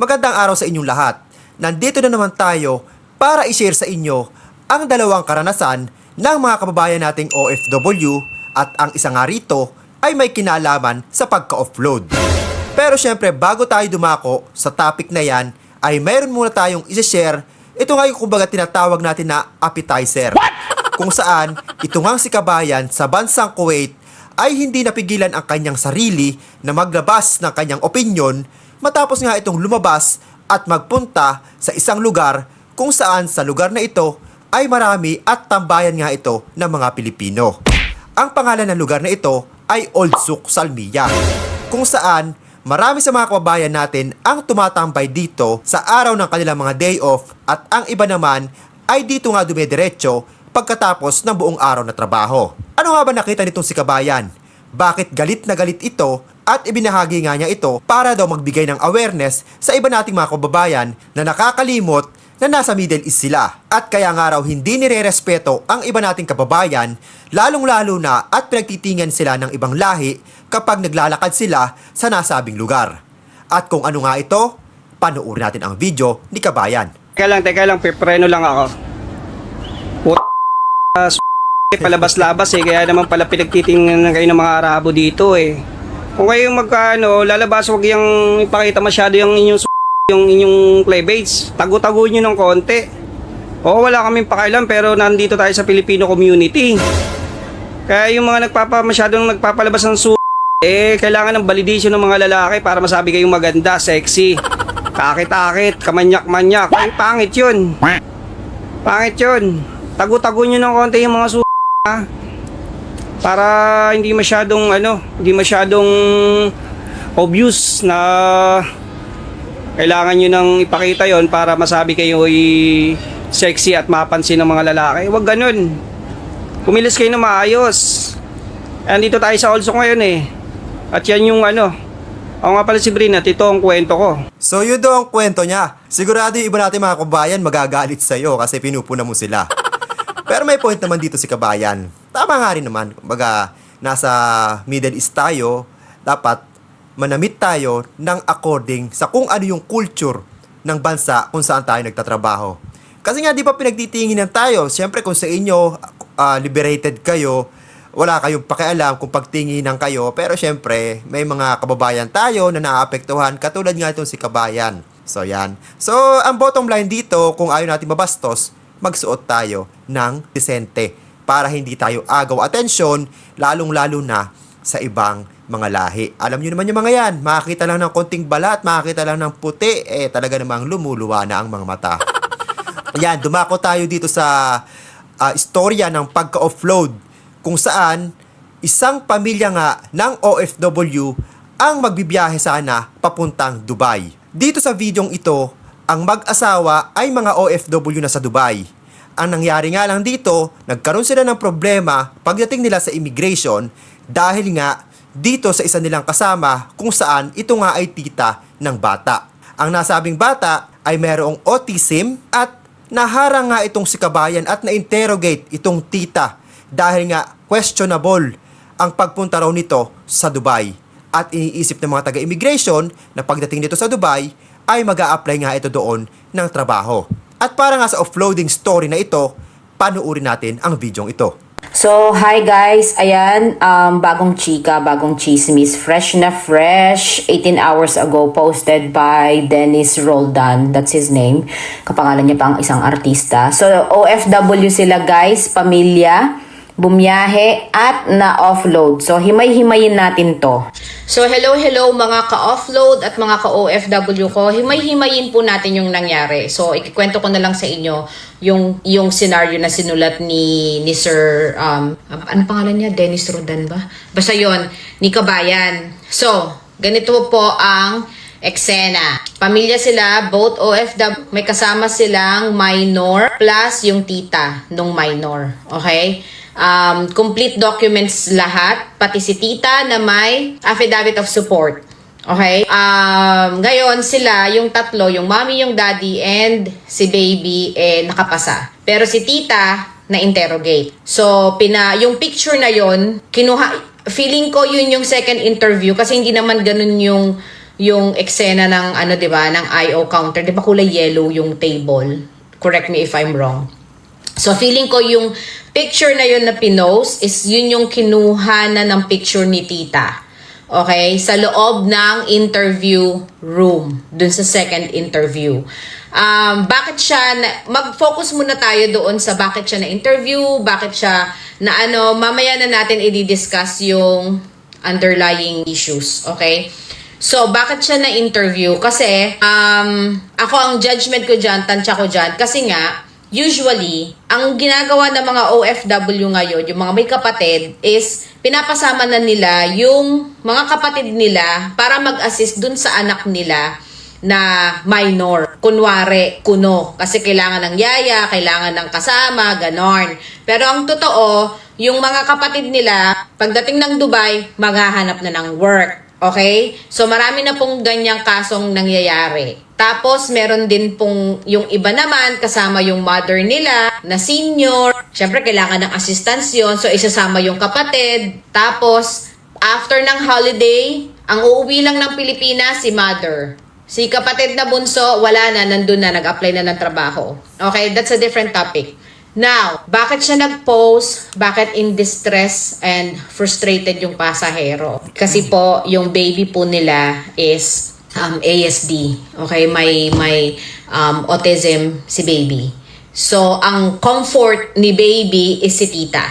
Magandang araw sa inyong lahat. Nandito na naman tayo para i-share sa inyo ang dalawang karanasan ng mga kababayan nating OFW at ang isa nga rito ay may kinalaman sa pagka-offload. Pero syempre bago tayo dumako sa topic na yan ay mayroon muna tayong i-share ito nga yung kumbaga tinatawag natin na appetizer. Kung saan ito nga si kabayan sa bansang Kuwait ay hindi napigilan ang kanyang sarili na maglabas ng kanyang opinyon matapos nga itong lumabas at magpunta sa isang lugar kung saan sa lugar na ito ay marami at tambayan nga ito ng mga Pilipino. Ang pangalan ng lugar na ito ay Old Suk Salmiya kung saan marami sa mga kababayan natin ang tumatambay dito sa araw ng kanilang mga day off at ang iba naman ay dito nga dumediretso pagkatapos ng buong araw na trabaho. Ano nga ba nakita nitong si kabayan? Bakit galit na galit ito at ibinahagi nga niya ito para daw magbigay ng awareness sa iba nating mga kababayan na nakakalimot na nasa Middle East sila. At kaya nga raw hindi nire-respeto ang iba nating kababayan, lalong-lalo na at pinagtitingan sila ng ibang lahi kapag naglalakad sila sa nasabing lugar. At kung ano nga ito, panuorin natin ang video ni Kabayan. Teka lang, teka lang, pipreno lang ako. Put palabas-labas eh, kaya naman pala pinagtitingnan kayo ng mga Arabo dito eh. Kung kayo magkano, lalabas, huwag yung ipakita masyado yung inyong yung inyong cleavage. Tago-tago nyo ng konti. Oo, wala kaming pakialam pero nandito tayo sa Filipino community. Kaya yung mga nagpapa, masyadong nagpapalabas ng su eh, kailangan ng validation ng mga lalaki para masabi kayong maganda, sexy. Kakit-akit, kamanyak-manyak. Ay, pangit yun. Pangit yun. Tago-tago nyo ng konti yung mga su? Para hindi masyadong, ano, hindi masyadong obvious na kailangan nyo nang ipakita yon para masabi kayo ay sexy at mapansin ng mga lalaki. Huwag ganun. Kumilos kayo na maayos. Andito tayo sa also ngayon eh. At yan yung ano. Ako nga pala si Brina, ito ang kwento ko. So yun daw ang kwento niya. Sigurado yung iba natin mga kabayan magagalit sa'yo kasi pinupuna mo sila. Pero may point naman dito si kabayan. Tama nga rin naman. Kumbaga, nasa Middle East tayo, dapat manamit tayo ng according sa kung ano yung culture ng bansa kung saan tayo nagtatrabaho. Kasi nga di ba pinagtitinginan tayo, siyempre kung sa inyo ah, liberated kayo, wala kayong pakialam kung pagtinginan kayo, pero syempre may mga kababayan tayo na naaapektuhan katulad nga itong si kabayan. So yan. So ang bottom line dito, kung ayaw natin mabastos, magsuot tayo ng desente para hindi tayo agaw atensyon, lalong-lalo na sa ibang mga lahi. Alam nyo naman yung mga yan, makakita lang ng konting balat, makakita lang ng puti, eh talaga namang lumuluwa na ang mga mata. Yan, dumako tayo dito sa ah, istorya ng pagka-offload kung saan isang pamilya nga ng OFW ang magbibiyahe sana papuntang Dubai. Dito sa videong ito, ang mag-asawa ay mga OFW na sa Dubai. Ang nangyari nga lang dito, nagkaroon sila ng problema pagdating nila sa immigration dahil nga dito sa isa nilang kasama kung saan ito nga ay tita ng bata. Ang nasabing bata ay merong autism at naharang nga itong si kabayan at na-interrogate itong tita dahil nga questionable ang pagpunta raw nito sa Dubai. At iniisip ng mga taga-immigration na pagdating nito sa Dubai ay mag apply nga ito doon ng trabaho. At para nga sa offloading story na ito, panuuri natin ang videong ito. So, hi guys. Ayan, um, bagong chika, bagong chismis. Fresh na fresh. 18 hours ago, posted by Dennis Roldan. That's his name. Kapangalan niya pa ang isang artista. So, OFW sila guys, pamilya, bumiyahe, at na-offload. So, himay-himayin natin to. So hello hello mga ka-offload at mga ka-OFW ko. Himay-himayin po natin yung nangyari. So ikikwento ko na lang sa inyo yung yung scenario na sinulat ni ni Sir um ano pangalan niya? Dennis Rodan ba? Basta yon ni Kabayan. So, ganito po ang eksena. Pamilya sila, both OFW, may kasama silang minor plus yung tita nung minor. Okay? Um, complete documents lahat, pati si tita na may affidavit of support. Okay? Um, ngayon sila, yung tatlo, yung mommy, yung daddy, and si baby, eh, nakapasa. Pero si tita, na-interrogate. So, pina, yung picture na yon kinuha, feeling ko yun yung second interview kasi hindi naman ganun yung yung eksena ng ano 'di ba ng IO counter 'di ba kulay yellow yung table correct me if I'm wrong so feeling ko yung picture na yun na pinost is yun yung kinuha na ng picture ni tita. Okay? Sa loob ng interview room dun sa second interview. Um, bakit siya mag-focus muna tayo doon sa bakit siya na interview bakit siya na ano mamaya na natin i-discuss yung underlying issues okay? So, bakit siya na-interview? Kasi, um, ako ang judgment ko dyan, tansya ko dyan, kasi nga, usually, ang ginagawa ng mga OFW ngayon, yung mga may kapatid, is pinapasama na nila yung mga kapatid nila para mag-assist dun sa anak nila na minor. Kunwari, kuno. Kasi kailangan ng yaya, kailangan ng kasama, ganon. Pero ang totoo, yung mga kapatid nila, pagdating ng Dubai, maghahanap na ng work. Okay? So marami na pong ganyang kasong nangyayari. Tapos meron din pong yung iba naman kasama yung mother nila na senior. Syempre kailangan ng assistance yun. So isasama yung kapatid. Tapos after ng holiday, ang uuwi lang ng Pilipinas si mother. Si kapatid na bunso, wala na, nandun na, nag-apply na ng trabaho. Okay, that's a different topic. Now, bakit siya nag-post? Bakit in distress and frustrated yung pasahero? Kasi po, yung baby po nila is um, ASD. Okay, may, may um, autism si baby. So, ang comfort ni baby is si tita.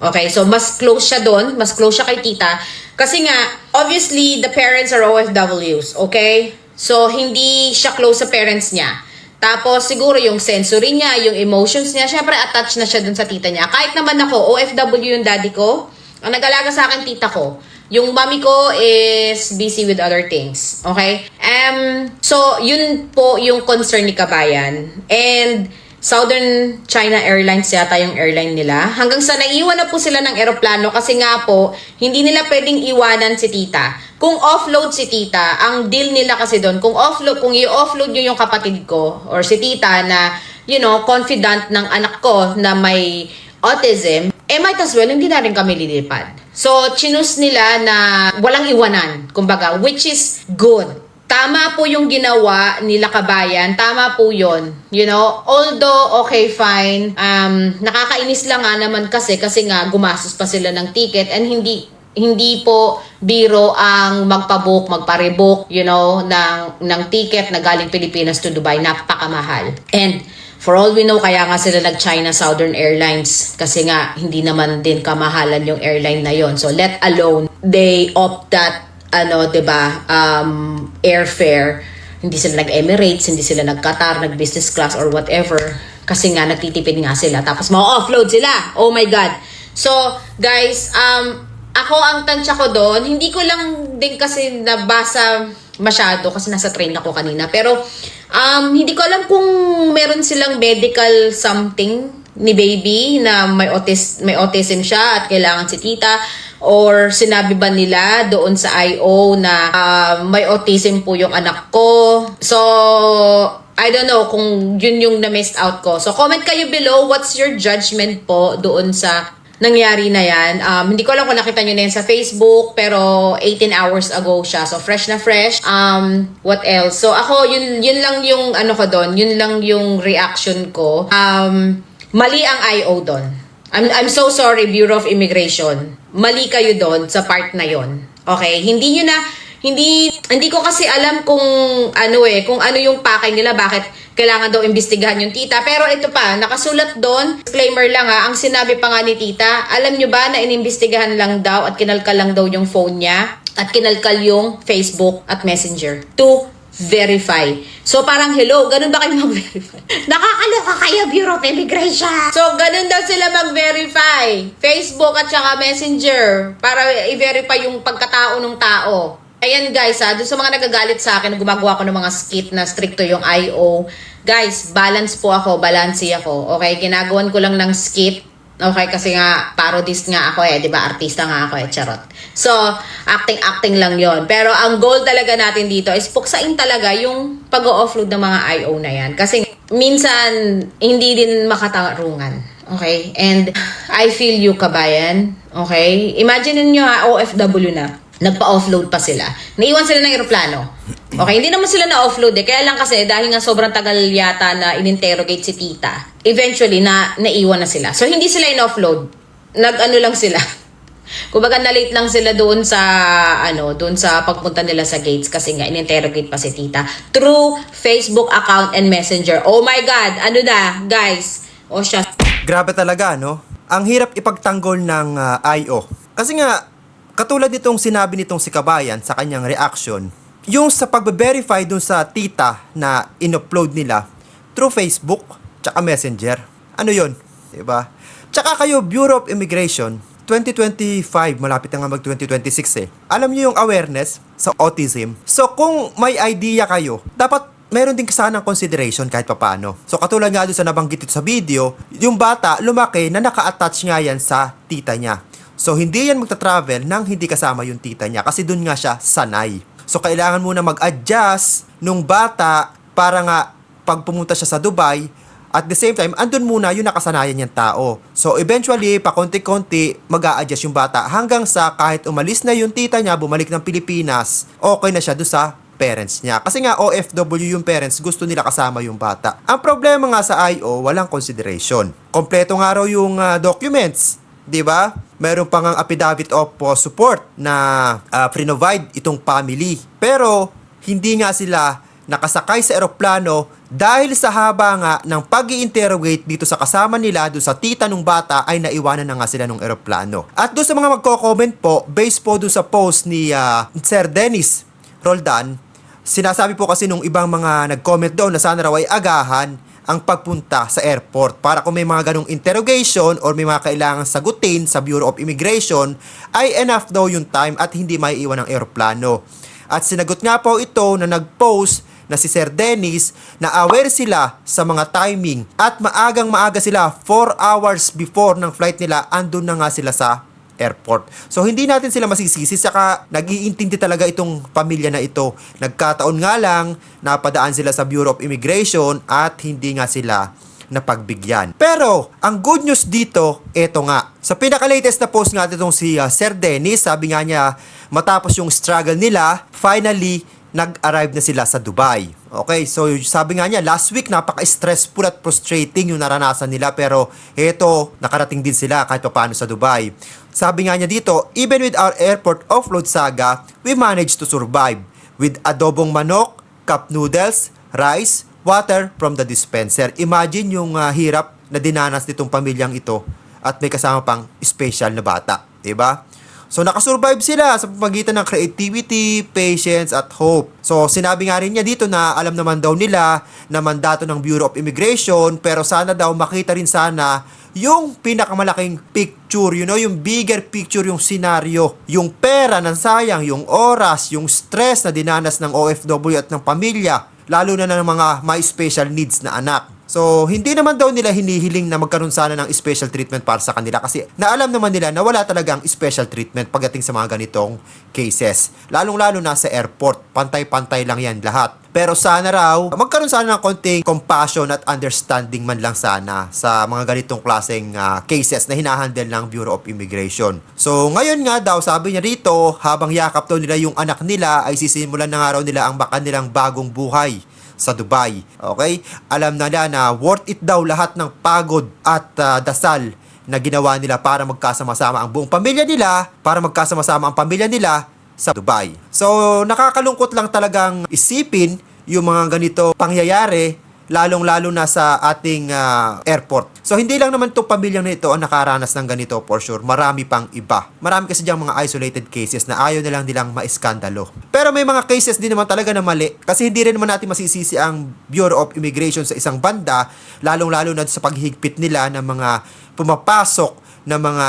Okay, so mas close siya doon, mas close siya kay tita. Kasi nga, obviously, the parents are OFWs, okay? So, hindi siya close sa parents niya. Tapos, siguro yung sensory niya, yung emotions niya, syempre attached na siya dun sa tita niya. Kahit naman ako, OFW yung daddy ko, ang nag-alaga sa akin tita ko. Yung mami ko is busy with other things. Okay? Um, so, yun po yung concern ni Kabayan. And, Southern China Airlines yata yung airline nila. Hanggang sa naiwan na po sila ng eroplano kasi nga po, hindi nila pwedeng iwanan si tita. Kung offload si tita, ang deal nila kasi doon, kung offload, kung i-offload nyo yung kapatid ko or si tita na, you know, confident ng anak ko na may autism, eh might as well, hindi na rin kami lilipad. So, chinus nila na walang iwanan, kumbaga, which is good tama po yung ginawa nila kabayan. Tama po yon You know, although, okay, fine. Um, nakakainis lang nga naman kasi, kasi nga, gumastos pa sila ng ticket and hindi, hindi po biro ang magpabook, magparebook, you know, ng, ng ticket na galing Pilipinas to Dubai. Napakamahal. And, For all we know, kaya nga sila nag-China Southern Airlines kasi nga hindi naman din kamahalan yung airline na yon. So let alone they opt that ano, 'di ba, um airfare. Hindi sila nag-Emirates, hindi sila nag-Qatar, nag-business class or whatever kasi nga nagtitipid nga sila tapos ma-offload sila. Oh my god. So, guys, um ako ang tansya ko doon, hindi ko lang din kasi nabasa masyado kasi nasa train ako kanina. Pero um, hindi ko alam kung meron silang medical something ni baby na may autis may autism siya at kailangan si tita or sinabi ba nila doon sa IO na um, may autism po yung anak ko. So, I don't know kung yun yung na-missed out ko. So, comment kayo below what's your judgment po doon sa nangyari na yan. Um, hindi ko alam kung nakita nyo na yan sa Facebook, pero 18 hours ago siya. So, fresh na fresh. Um, what else? So, ako, yun, yun lang yung, ano ko doon, yun lang yung reaction ko. Um, mali ang IO doon. I'm, I'm so sorry, Bureau of Immigration. Mali kayo doon sa part na yon. Okay? Hindi nyo na, hindi, hindi ko kasi alam kung ano eh, kung ano yung pakay nila, bakit kailangan daw imbestigahan yung tita. Pero ito pa, nakasulat doon, disclaimer lang ha, ang sinabi pa nga ni tita, alam nyo ba na inimbestigahan lang daw at kinalkal lang daw yung phone niya at kinalkal yung Facebook at Messenger to verify. So parang hello, ganun ba kayo mag-verify? Nakakaloka kayo, Bureau of Immigration! So ganun daw sila mag-verify. Facebook at saka Messenger para i-verify yung pagkatao ng tao. Ayan guys ha, doon sa mga nagagalit sa akin, gumagawa ko ng mga skit na stricto yung IO. Guys, balance po ako, balansi ako. Okay, ginagawan ko lang ng skit. Okay, kasi nga, parodist nga ako eh, di ba? Artista nga ako eh, charot. So, acting-acting lang yon Pero ang goal talaga natin dito is puksain talaga yung pag-offload ng mga IO na yan. Kasi minsan, hindi din makatarungan. Okay? And I feel you, kabayan. Okay? Imagine niyo ha, OFW na nagpa-offload pa sila. Naiwan sila ng eroplano. Okay, hindi naman sila na-offload eh. Kaya lang kasi dahil nga sobrang tagal yata na in-interrogate si tita, eventually na naiwan na sila. So hindi sila in-offload. Nag-ano lang sila. Kumbaga na-late lang sila doon sa ano, doon sa pagpunta nila sa gates kasi nga in-interrogate pa si tita through Facebook account and Messenger. Oh my god, ano na, guys? O siya, Grabe talaga, no? Ang hirap ipagtanggol ng ah, IO. Kasi nga, katulad nitong sinabi nitong si Kabayan sa kanyang reaction, yung sa pagbe-verify dun sa tita na in-upload nila through Facebook tsaka Messenger. Ano yon, 'Di ba? Tsaka kayo, Bureau of Immigration, 2025, malapit na nga mag 2026 eh. Alam niyo yung awareness sa autism. So kung may idea kayo, dapat meron din sanang consideration kahit papano. So katulad nga doon sa nabanggit ito sa video, yung bata lumaki na naka-attach nga yan sa tita niya. So hindi yan magta-travel nang hindi kasama yung tita niya kasi doon nga siya sanay. So kailangan muna mag-adjust nung bata para nga pag pumunta siya sa Dubai, at the same time, andun muna yung nakasanayan niyang tao. So eventually, pakonti-konti, mag adjust yung bata hanggang sa kahit umalis na yung tita niya, bumalik ng Pilipinas, okay na siya doon sa parents niya. Kasi nga OFW yung parents, gusto nila kasama yung bata. Ang problema nga sa IO, walang consideration. Kompleto nga raw yung ah, documents. 'di ba? Meron pang ang affidavit of uh, support na uh, provide itong family. Pero hindi nga sila nakasakay sa eroplano dahil sa haba nga ng pag interrogate dito sa kasama nila doon sa tita nung bata ay naiwanan na nga sila nung eroplano. At doon sa mga magko-comment po, based po doon sa post ni ah, Sir Dennis Roldan, sinasabi po kasi nung ibang mga nag-comment doon na sana raw ay agahan ang pagpunta sa airport para kung may mga ganong interrogation or may mga kailangan sagutin sa Bureau of Immigration ay enough daw yung time at hindi maiiwan ang eroplano. At sinagot nga po ito na nag-post na si Sir Dennis na aware sila sa mga timing at maagang maaga sila 4 hours before ng flight nila andun na nga sila sa airport. So hindi natin sila masisisi saka nag-iintindi talaga itong pamilya na ito. Nagkataon nga lang napadaan sila sa Bureau of Immigration at hindi nga sila napagbigyan. Pero, ang good news dito, eto nga. Sa pinaka-latest na post nga itong si uh, Sir Dennis, sabi nga niya, matapos yung struggle nila, finally, nag-arrive na sila sa Dubai. Okay, so sabi nga niya, last week napaka-stressful at frustrating yung naranasan nila pero eto, nakarating din sila kahit paano sa Dubai. Sabi nga niya dito, even with our airport offload saga, we managed to survive with adobong manok, cup noodles, rice, water from the dispenser. Imagine yung ah, hirap na dinanas nitong pamilyang ito at may kasama pang special na bata, 'di ba? So nakasurvive sila sa pamagitan ng creativity, patience at hope. So sinabi nga rin niya dito na alam naman daw nila na mandato ng Bureau of Immigration pero sana daw makita rin sana yung pinakamalaking picture, you know, yung bigger picture, yung scenario, yung pera ng sayang, yung oras, yung stress na dinanas ng OFW at ng pamilya, lalo na ng mga may special needs na anak. So, hindi naman daw nila hinihiling na magkaroon sana ng special treatment para sa kanila kasi naalam naman nila na wala talagang special treatment pagdating sa mga ganitong cases. Lalong-lalo na sa airport, pantay-pantay lang yan lahat. Pero sana raw, magkaroon sana ng konting compassion at understanding man lang sana sa mga ganitong klaseng ah, cases na hinahandle ng Bureau of Immigration. So, ngayon nga daw, sabi niya rito, habang yakap daw nila yung anak nila, ay sisimulan na nga raw nila ang baka nilang bagong buhay sa Dubai. Okay? Alam nila na worth it daw lahat ng pagod at ah, dasal na ginawa nila para magkasama-sama ang buong pamilya nila, para magkasama-sama ang pamilya nila sa Dubai. So, nakakalungkot lang talagang isipin yung mga ganito pangyayari lalong-lalo na sa ating ah, airport. So, hindi lang naman itong pamilyang na ito ang nakaranas ng ganito for sure. Marami pang iba. Marami kasi diyang mga isolated cases na ayaw na lang nilang maiskandalo. Pero may mga cases din naman talaga na mali kasi hindi rin naman natin masisisi ang Bureau of Immigration sa isang banda, lalong-lalo na sa paghigpit nila ng mga pumapasok na mga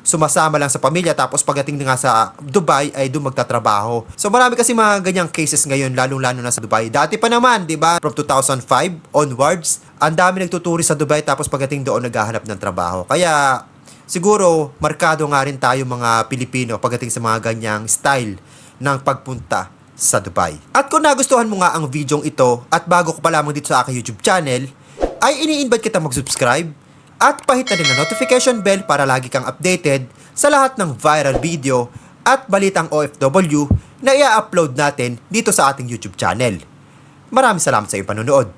sumasama lang sa pamilya tapos pagdating nga sa Dubai ay doon magtatrabaho. So marami kasi mga ganyang cases ngayon lalong-lalo na sa Dubai. Dati pa naman, 'di ba? From 2005 onwards, ang dami nagtuturi sa Dubai tapos pagdating doon naghahanap ng trabaho. Kaya siguro markado nga rin tayo mga Pilipino pagdating sa mga ganyang style ng pagpunta sa Dubai. At kung nagustuhan mo nga ang videong ito at bago ko pa lamang dito sa aking YouTube channel, ay ini-invite kita mag-subscribe at pahit na din ang notification bell para lagi kang updated sa lahat ng viral video at balitang OFW na i-upload natin dito sa ating YouTube channel. Maraming salamat sa iyong panonood.